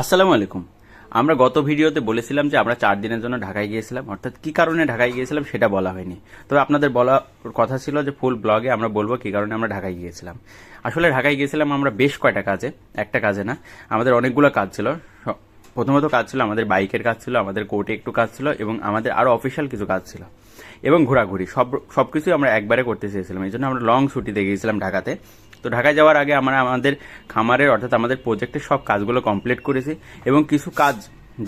আসসালামু আলাইকুম। আমরা গত ভিডিওতে বলেছিলাম যে আমরা চার দিনের জন্য ঢাকায় গিয়েছিলাম, অর্থাৎ কি কারণে ঢাকায় গিয়েছিলাম সেটা বলা হয়নি। তবে আপনাদের বলা কথা ছিল যে ফুল ব্লগে আমরা বলব কি কারণে আমরা ঢাকায় গিয়েছিলাম। আসলে ঢাকায় গিয়েছিলাম আমরা বেশ কয়টা কাজে, একটা কাজে না, আমাদের অনেকগুলো কাজ ছিল। প্রথমত কাজ ছিল আমাদের বাইকের কাজ ছিল, আমাদের কোর্টে একটু কাজ ছিল এবং আমাদের আরও অফিসিয়াল কিছু কাজ ছিল এবং ঘোরাঘুরি, সব, সবকিছুই আমরা একবারে করতে চেয়েছিলাম। এই জন্য আমরা লং ছুটিতে গিয়েছিলাম ঢাকাতে। তো ঢাকায় যাওয়ার আগে আমরা আমাদের খামারের, অর্থাৎ আমাদের প্রজেক্টের সব কাজগুলো কমপ্লিট করেছি এবং কিছু কাজ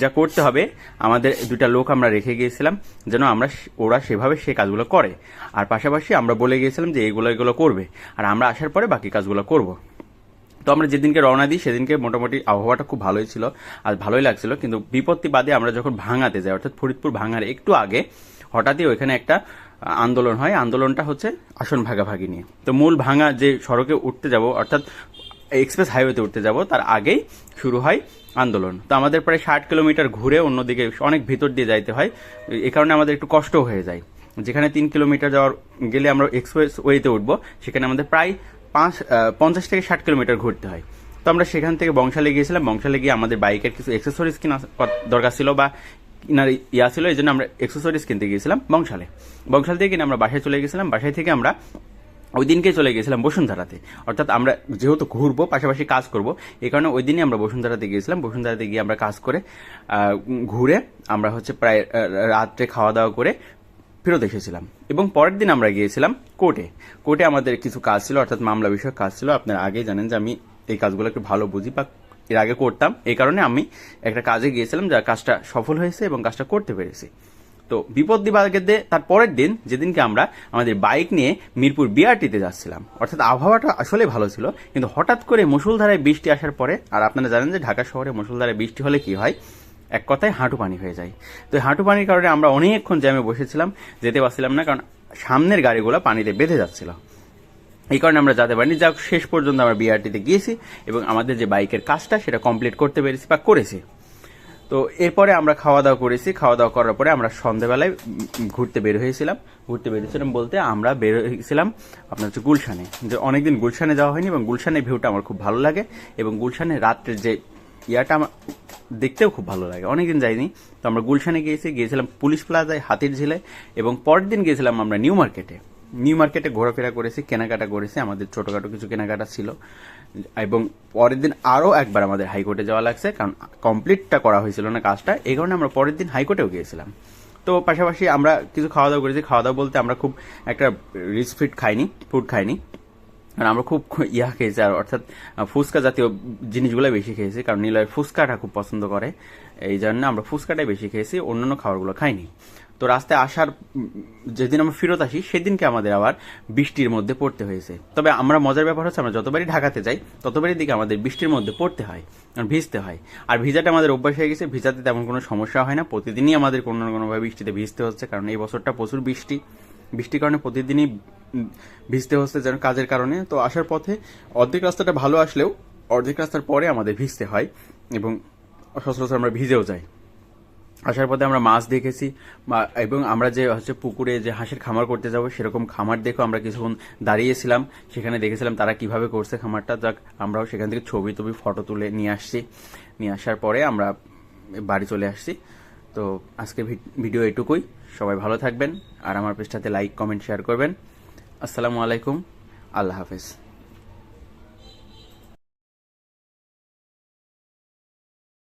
যা করতে হবে, আমাদের দুটা লোক আমরা রেখে গিয়েছিলাম যেন আমরা ওরা সেভাবে সে কাজগুলো করে। আর পাশাপাশি আমরা বলে গিয়েছিলাম যে এগুলো এগুলো করবে। আর আমরা আসার পরে বাকি কাজগুলো করব। তো আমরা যেদিনকে রওনা দিই, সেদিনকে মোটামুটি আবহাওয়াটা খুব ভালোই ছিল। আর ভালোই লাগছিল, কিন্তু বিপত্তি বাদে আমরা যখন ভাঙাতে যাই, অর্থাৎ ফরিদপুর ভাঙার একটু আগে হঠাৎই ওইখানে একটা আন্দোলন হয়। আন্দোলনটা হচ্ছে আসন ভাগাভাগি নিয়ে। তো মূল ভাঙা যে সড়কে উঠতে যাব, অর্থাৎ এক্সপ্রেস হাইওয়েতে উঠতে যাব, তার আগেই শুরু হয় আন্দোলন। তো আমাদের প্রায় ষাট কিলোমিটার ঘুরে অন্যদিকে অনেক ভিতর দিয়ে যাইতে হয়। এ কারণে আমাদের একটু কষ্ট হয়ে যায়। যেখানে তিন কিলোমিটার যাওয়ার গেলে আমরা এক্সপ্রেস ওয়েতে উঠবো, সেখানে আমাদের প্রায় পাঁচ পঞ্চাশ থেকে ষাট কিলোমিটার ঘুরতে হয়। তো আমরা সেখান থেকে বংশালে গিয়েছিলাম। বংশালে গিয়ে আমাদের বাইকের কিছু এক্সেসরিজ কিনা দরকার ছিল বা কিনার ইয়া ছিল, এই জন্য আমরা এক্সেসরিজ কিনতে গিয়েছিলাম বংশালে। বংশাল থেকে কিনে আমরা বাসায় চলে গেছিলাম বাসায় থেকে আমরা ওই দিনকে চলে গেছিলাম বসুন্ধরাতে। অর্থাৎ আমরা যেহেতু ঘুরবো, পাশাপাশি কাজ করব, এই কারণে ওই দিনই আমরা বসুন্ধরাতে গিয়েছিলাম। বসুন্ধরাতে গিয়ে আমরা কাজ করে ঘুরে আমরা হচ্ছে প্রায় রাত্রে খাওয়া দাওয়া করে ফেরত এসেছিলাম। এবং পরের দিন আমরা গিয়েছিলাম কোর্টে। কোর্টে আমাদের কিছু কাজ ছিল, অর্থাৎ মামলা বিষয়ক কাজ ছিল। আপনারা আগেই জানেন যে আমি এই কাজগুলো একটু ভালো বুঝি বা এর আগে করতাম। এই কারণে আমি একটা কাজে গিয়েছিলাম যা কাজটা সফল হয়েছে এবং কাজটা করতে পেরেছি। তো বিপদ দিবাগেতে তার পরের দিন, যেদিনকে আমরা আমাদের বাইক নিয়ে মিরপুর বিআরটিতে যাচ্ছিলাম। অর্থাৎ আবহাওয়াটা আসলে ভালো ছিল, কিন্তু হঠাৎ করে মুসুলধারায় বৃষ্টি আসার পরে, আর আপনারা জানেন যে ঢাকা শহরে মুসুলধারায় বৃষ্টি হলে কি হয়? এক কথায় হাঁটু পানি হয়ে যায়। তো হাঁটু পানির কারণে আমরা অনেকক্ষণ জ্যামে বসেছিলাম, যেতে পারছিলাম না, কারণ সামনের গাড়িগুলো পানিতে বেঁধে যাচ্ছিল। এই কারণে আমরা যেতে পারিনি যা শেষ পর্যন্ত আমরা বিআরটিতে গিয়েছি এবং আমাদের যে বাইকের কাজটা সেটা কমপ্লিট করতে পেরেছি বা করেছি। তো এরপরে আমরা খাওয়া দাওয়া করেছি। খাওয়া দাওয়া করার পরে আমরা সন্ধ্যেবেলায় উম, ঘুরতে বের হয়েছিলাম। ঘুরতে বেরিয়েছিলাম বলতে আমরা বের হয়েছিলাম আপনার হচ্ছে গুলশানে। যে অনেকদিন গুলশানে যাওয়া হয়নি এবং গুলশানের ভিউটা আমার খুব ভালো লাগে এবং গুলশানে রাত্রের যে ইয়াটা আমার দেখতেও খুব ভালো লাগে। অনেকদিন যাইনি। তো আমরা গুলশানে গিয়েছি গিয়েছিলাম পুলিশ প্লাজায় হাতির ঝিলে এবং পরের দিন গিয়েছিলাম আমরা নিউ মার্কেটে। নিউ মার্কেটে ঘোরাফেরা করেছি, কেনাকাটা করেছি, আমাদের ছোটখাটো কিছু কেনাকাটা ছিল। এবং পরের দিন আরও একবার আমাদের হাইকোর্টে যাওয়া লাগছে, কারণ কমপ্লিটটা করা হয়েছিল না কাজটা, এই কারণে আমরা পরের দিন হাইকোর্টেও গিয়েছিলাম। তো পাশাপাশি আমরা কিছু খাওয়া দাওয়া করেছি খাওয়া দাওয়া বলতে আমরা খুব একটা রিচ ফিট খাইনি ফুড খাইনি। আর আমরা খুব ইয়া খেয়েছি, আর অর্থাৎ ফুচকা জাতীয় জিনিসগুলো বেশি খেয়েছি, কারণ নিলয়ের ফুচকাটা খুব পছন্দ করে। এই জন্য আমরা ফুচকাটাই বেশি খেয়েছি, অন্যান্য খাবারগুলো খাইনি। তো রাস্তায় আসার যেদিন আমরা ফেরত আসি, সেদিনকে আমাদের আবার বৃষ্টির মধ্যে পড়তে হয়েছে। তবে আমরা মজার ব্যাপার হচ্ছে, আমরা যতবারই ঢাকাতে যাই, ততবারই দিকে আমাদের বৃষ্টির মধ্যে পড়তে হয় ভিজতে হয়। আর ভিজাটা আমাদের অভ্যাস হয়ে গেছে, ভিজাতে তেমন কোনো সমস্যা হয় না। প্রতিদিনই আমাদের কোনো না কোনোভাবে বৃষ্টিতে ভিজতে হচ্ছে, কারণ এই বছরটা প্রচুর বৃষ্টি। বৃষ্টির কারণে প্রতিদিনই ভিজতে হচ্ছে যেন কাজের কারণে। তো আসার পথে অর্ধেক রাস্তাটা ভালো আসলেও, অর্ধেক রাস্তার পরে আমাদের ভিজতে হয় এবং সচরাচর আমরা ভিজেও যাই। আসার পথে আমরা মাছ দেখেছি এবং আমরা যে হচ্ছে পুকুরে যে হাঁসের খামার করতে যাব, সেরকম খামার দেখেও আমরা কিছুক্ষণ দাঁড়িয়েছিলাম। সেখানে দেখেছিলাম তারা কীভাবে করছে খামারটা। যাক, আমরাও সেখান থেকে ছবি টবি, ফটো তুলে নিয়ে আসছি। নিয়ে আসার পরে আমরা বাড়ি চলে আসছি। তো আজকে ভিডিও এটুকুই। সবাই ভালো থাকবেন, আর আমার পেজটাতে লাইক কমেন্ট শেয়ার করবেন। আসসালামু আলাইকুম। আল্লাহ হাফেজ।